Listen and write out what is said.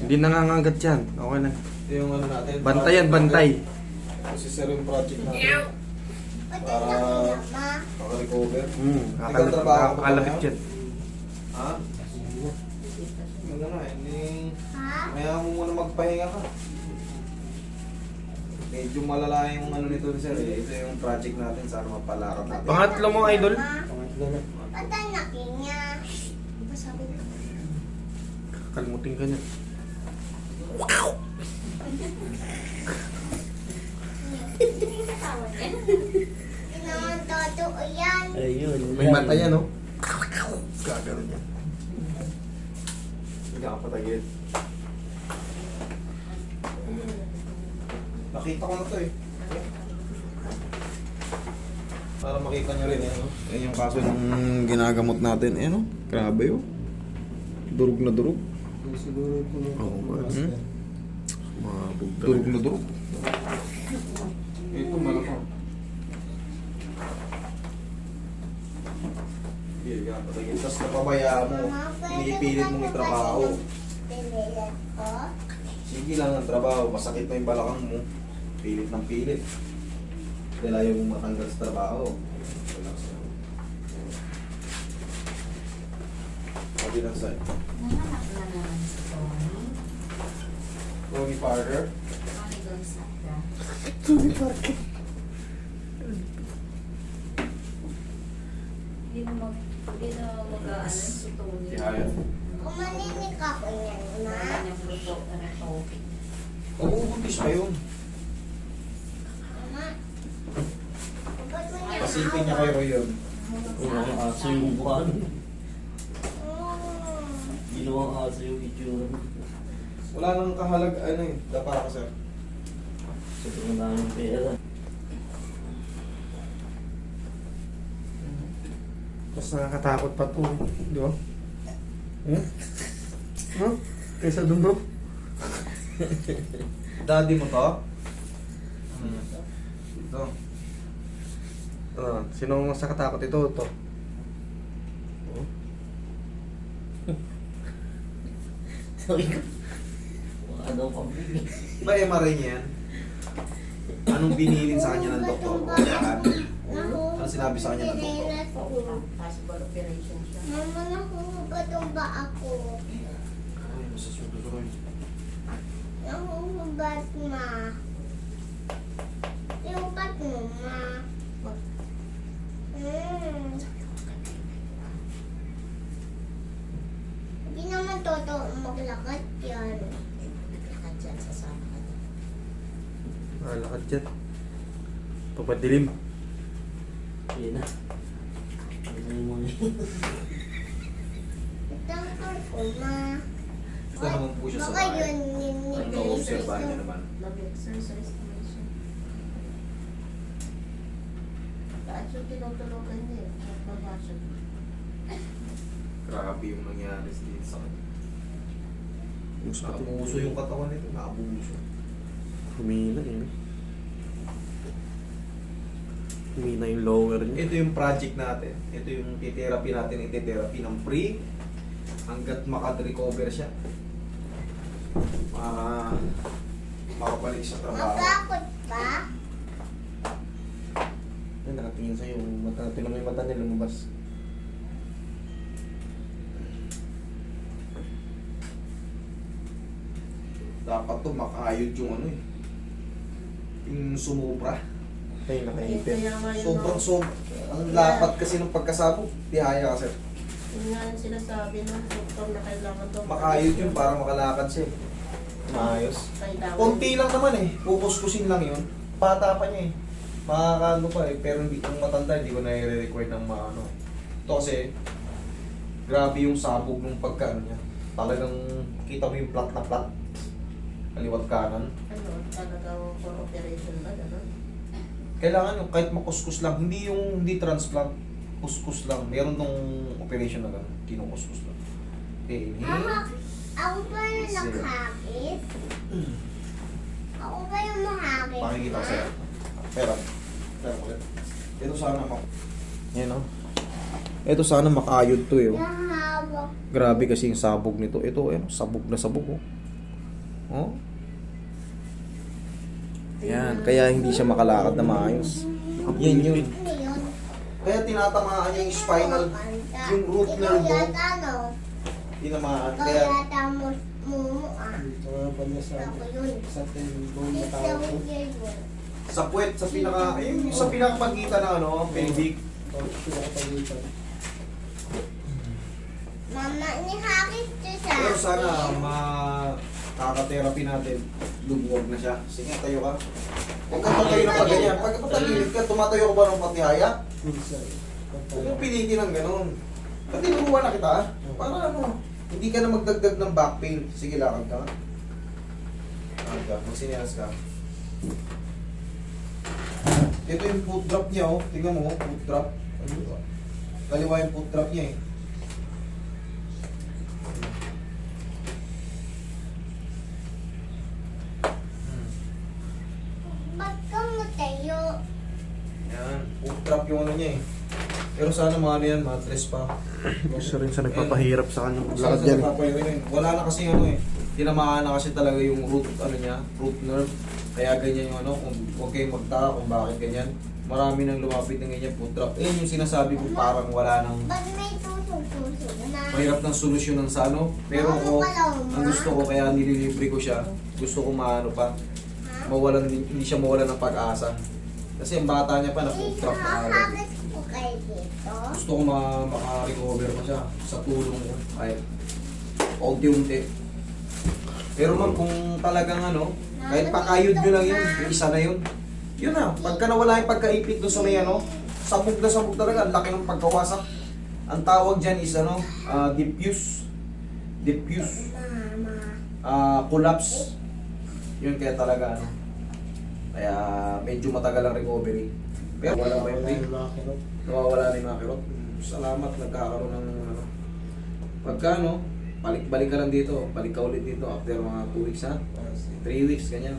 Hindi nangangagat yan. Okay na. Yung ano natin. Bantayan, bantay. Kasi sir yung project natin. Para makarecover. Hmm, kakalapit yan. Ha? Ano na, hindi... Kaya mo muna magpahinga ka. Medyo malala yung ano nito sir eh. Ito yung project natin sana mapalakad natin. Pangatlo mo, idol. Pangatlo na. Patay na kinya. Di ba sabi ko? Kalmutin ka niya. Hindi naman totoo yan. Ayun. May mata yan, no? Gagano niya. Hindi ka patagid. Nakita ko na to eh. Para makita nyo rin eh. No? Yan yung kaso ng ginagamot natin. Eh no? Grabe oh. Durug na durug. Siguro po Oo, ba? Hmm? Sumabog Durug na durug. Ito. Hindi ka patagid. Tapos napabayaan mo. Pinipilit mong itrabaho. Sige lang ang trabaho, masakit na yung balakang mo. Pilit ng pilit. Dahil ayaw mong matanggal sa trabaho. Relax lang. Sabi lang sa'yo. Nanganak na naman si Tony. Tony Parker. Tony Gonzaga. Hindi mo mag... Hindi na mag-ano si Tony. Si Hayat. Kumaninig ako yan, Wala ma. niyang luto na ito. Pag-ubuntis pa yun. Mama. Mo niya Pasipin niya kay Roy yun. Ginawang aso yung buwan. Ginawang aso yung itsura. Wala nang kahalag, ano eh, dapa ka sir. Sobrang daming pera. Mas nakakatakot pa to. Di ba? Hmm? Huh? Kaysa dun, bro? Daddy mo to? Hmm. Ito. Ah, sino ang mas nakatakot ito? Ito. Oh. Sabi ko, baka daw. Ba MRI niya yan? Anong binilin sa kanya ng doktor? Ano Ano sinabi sa kanya ng doktor? Possible operation siya. Mama, nahuhubad ba ako? Ay, masasusunod. Nahuhubad, ma. Iupat mo, ma. Hmm. Hindi naman totoo maglakad yan. Lakad dyan, sasama ka dyan. Malakad dyan. Papadilim. Yan na. Ano mga Itangkal ko, ma. Gusto naman po siya sa Baka bahay. yun, yun, yun. Ano obserbahan niya naman? Nag-exercise naman siya. Kahit yung tinutulugan niya, eh, nagbabasa. Grabe yung nangyari dito sa kanya. Gusto pati. Naabuso yung katawan nito. Naabuso. Humina eh. Humina yung lower niya. Ito yung project natin. Ito yung titherapy natin. Iti-therapy ng pre hanggat makad-recover siya. Ah, makabalik sa trabaho. Matakot ba? Yan, nakatingin sa'yo. Mata, tingnan mo yung mata niya lumabas. Dapat to makayod yung ano eh. Yung sumubra. Ay, nakaipit. Kaya nga yun, Sobrang no? sob. Ang lapat kasi ng pagkasabog. Tihaya kasi. Yun nga yung sinasabi ng doktor na kailangan daw. Makayod yun para makalakad siya eh. Maayos. Kailangan. Konti lang naman eh. Pukuskusin lang yun. Bata pa niya eh. Makakano pa eh. Pero hindi kung matanda, hindi ko na-require ng maano. Ito kasi, grabe yung sabog ng pagkaano niya. Talagang kita mo yung plat na plat. Kaliwat kanan. Ano, talagang for operation ba? Ano? Kailangan yung kahit makuskus lang. Hindi yung hindi transplant. Kuskus lang. Meron tong operation na gano'n. Kinukuskus lang. Okay, Mama, inhale. ako ba yung Sige. nakakit? Ako ba yung makakit? Pakikita ko sa'yo. Pera. Ito sana mak... Yan o. Ito sana makayod to eh. oh. Grabe kasi yung sabog nito. Ito, ano, sabog na sabog oh. Oh. Yan, kaya hindi siya makalakad na maayos. Yan yun. Kaya tinatamaan yung spinal, yung root nerve mo. yata, no? Tinamaan. Kaya, nga pa niya sa, sa tendon na tao. Sa puwet, sa pinaka, ayun, yung sa pinakapagitan ng ano, pelvic. Mama ni Hakit to sa Pero sana, makaka-therapy natin, lumuwag na siya. Sige, tayo ka. Huwag kang patayo na pag ganyan. Pag patagilid ka, tumatayo ka ba ng patihaya? Huwag mo pilitin ng ganun. Pati luruan na kita, para ano, hindi ka na magdagdag ng back pain. Sige, lakad ka. Lakad ka, magsinilas ka. Ito yung foot drop niya, oh. Tingnan mo, oh, foot drop. Kaliwa yung foot drop niya, eh. Hmm. Ba't ka matayo? Yan, foot drop yung ano niya, eh. Pero sana mga ano yan, mattress pa. Isa rin sa nagpapahirap sa kanya. Lakad Lakad yan. yan. Wala na kasi ano eh. Tinamaan na kasi talaga yung root ano niya, root nerve. Kaya ganyan yung ano, kung huwag kayong magtaka kung bakit ganyan. Marami nang lumapit ng ganyan foot drop. Eh yung sinasabi ko parang wala nang Ba't may tusok-tusok na? mahirap ng solusyonan sa ano. Pero Ano ma? ang gusto ko kaya nililibre ko siya. Gusto ko maano pa, mawalan hindi siya mawalan ng pag-asa. Kasi ang bata niya pa na foot drop na agad. Ko. Gusto ko ma maka-recover pa siya sa tulong ko. Kahit unti-unti. Pero man kung talagang ano, kahit pakayod nyo lang yun, yung isa na yun. Yun na, pagka nawala yung pagkaipit doon sa may ano, sabog na sabog talaga, ang laki ng pagkawasak. Ang tawag dyan is ano, ah, diffuse. Diffuse. Ah collapse. Yun kaya talaga ano. Kaya medyo matagal ang recovery. Pero wala pa yung pain nawawala na yung mga kirot. Salamat, nagkakaroon ng ano. Pagka ano, balik-balik ka lang dito, balik ka ulit dito after mga 2 weeks ha. 3 weeks, ganyan.